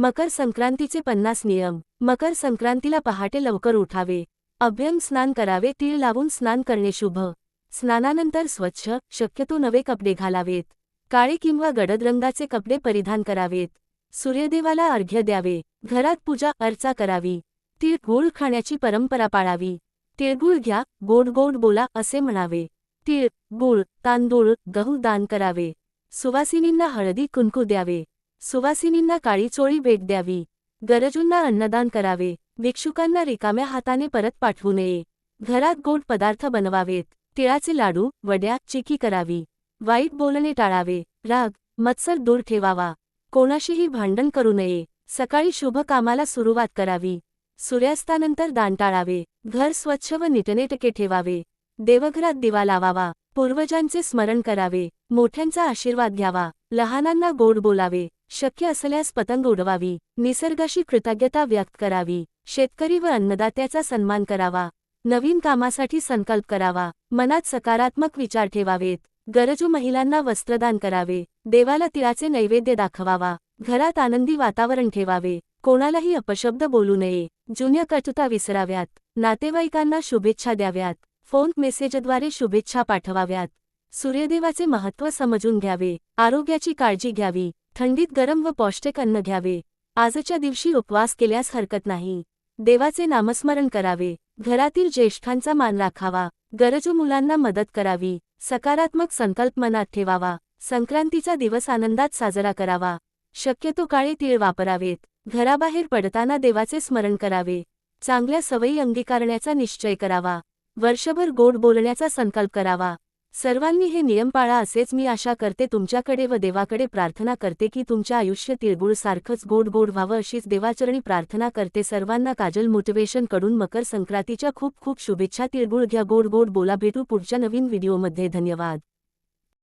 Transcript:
मकर संक्रांतीचे पन्नास नियम. मकर संक्रांतीला पहाटे लवकर उठावे. अभ्यंग स्नान करावे. तीळ लावून स्नान करणे शुभ. स्नानानंतर स्वच्छ शक्यतो नवे कपडे घालावेत. काळे किंवा गडद रंगाचे कपडे परिधान करावेत. सूर्यदेवाला अर्घ्य द्यावे. घरात पूजा अर्चा करावी. तीळ गूळ खाण्याची परंपरा पाळावी. तिळगुळ घ्या गोड गोड बोला असे म्हणावे. तीळ गुळ तांदूळ गहू दान करावे. सुवासिनींना हळदी कुंकू द्यावे. सुवासिनींना काळी चोळी भेट द्यावी. गरजूंना अन्नदान करावे. भिक्षुकांना रिकाम्या हाताने परत पाठवू नये. घरात गोड पदार्थ बनवावेत. तिळाचे लाडू वड्या चिकी करावी. वाईट बोलणे टाळावे. राग मत्सर दूर ठेवावा. कोणाशीही भांडण करू नये. सकाळी शुभ कामाला सुरुवात करावी. सूर्यास्तानंतर दान टाळावे. घर स्वच्छ व नीटनेटके ठेवावे. देवघरात दिवा लावावा. पूर्वजांचे स्मरण करावे. मोठ्यांचा आशीर्वाद घ्यावा. लहानांना गोड बोलावे. शक्य असल्यास पतंग उडवावी निसर्गाशी कृतज्ञता व्यक्त करावी शेतकरी व अन्नदात्याचा सन्मान करावा नवीन कामासाठी संकल्प करावा मनात सकारात्मक विचार ठेवावेत गरजू महिलांना वस्त्रदान करावे देवाला तिळाचे नैवेद्य दाखवावा घरात आनंदी वातावरण ठेवावे कोणालाही अपशब्द बोलू नये जुन्या कटुता विसराव्यात नातेवाईकांना शुभेच्छा द्याव्यात फोन मेसेजद्वारे शुभेच्छा पाठवाव्यात सूर्यदेवाचे महत्त्व समजून घ्यावे आरोग्याची काळजी घ्यावी थंडीत गरम व पौष्टिक अन्न घ्यावे. आजच्या दिवशी उपवास केल्यास हरकत नाही. देवाचे नामस्मरण करावे. घरातील ज्येष्ठांचा मान राखावा. गरजू मुलांना मदत करावी. सकारात्मक संकल्प मनात ठेवावा. संक्रांतीचा दिवस आनंदात साजरा करावा. शक्यतो काळे तीळ वापरावेत. घराबाहेर पडताना देवाचे स्मरण करावे. चांगल्या सवयी अंगीकारण्याचा निश्चय करावा. वर्षभर गोड बोलण्याचा संकल्प करावा. सर्वांनी हे नियम पाळा असेच मी आशा करते तुमच्याकडे व देवाकडे प्रार्थना करते की तुमच्या आयुष्य तिळगुळ सारखंच गोड गोड व्हावं अशीच देवाचरणी प्रार्थना करते. सर्वांना काजल मोटिवेशनकडून मकर संक्रांतीच्या खूप खूप शुभेच्छा. तिळगुळ घ्या. गोड गोड बोला. भेटू पुढच्या नवीन व्हिडिओमध्ये. धन्यवाद.